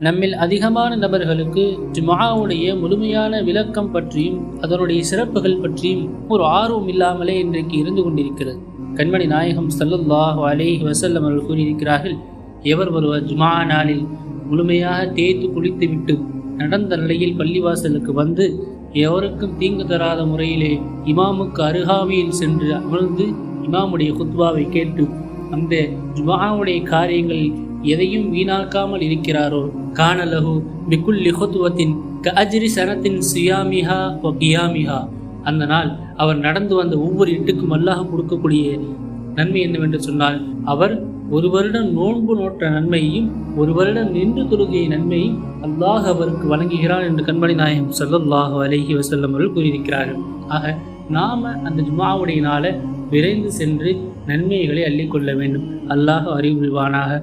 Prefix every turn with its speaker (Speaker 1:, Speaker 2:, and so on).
Speaker 1: நம்மில் அதிகமான நபர்களுக்கு ஜுமாவுடைய முழுமையான விளக்கம் பற்றியும் அதனுடைய சிறப்புகள் பற்றியும் ஒரு ஆர்வம் இல்லாமலே இன்றைக்கு இருந்து கொண்டிருக்கிறது. கண்மணி நாயகம் சல்லுல்லாஹ் அலேஹி வசல்லம் அவர்கள் கூறியிருக்கிறார்கள் எவர் ஒருவர் ஜுமா நாளில் முழுமையாக தேய்த்து குளித்துவிட்டு நடந்த நிலையில் பள்ளிவாசலுக்கு வந்து எவருக்கும் தீங்கு தராத முறையிலே இமாமுக்கு அருகாமையில் சென்று அமர்ந்து இமாமுடைய குத்வாவை கேட்டு அந்த ஜுமாவுடைய காரியங்கள் எதையும் வீணாக்காமல் இருக்கிறாரோ? காணலகு பிக்குல்லி ஹுத்வத்தின் க அஜ்ரி சனத்தின் சியாமிஹா ஒ கியாமிஹா. அந்த நாள் அவர் நடந்து வந்த ஒவ்வொரு இட்டுக்கும் அல்லாஹ் கொடுக்கக்கூடிய நன்மை என்னவென்று சொன்னால் அவர் ஒரு வருடம் நோன்பு நோற்ற நன்மையையும் ஒரு வருடம் நின்று தொழுகைய நன்மையும் அல்லாஹ் அவருக்கு வழங்குகிறார் என்று கண்மணி நாயகம் ஸல்லல்லாஹு அலஹி வசல்லம் அவர்கள் கூறியிருக்கிறார்கள். ஆக நாம அந்த ஜுமாவுடைய நாளை விரைந்து சென்று நன்மைகளை அள்ளிக்கொள்ள வேண்டும். அல்லாஹ் அறிவுள்வானாக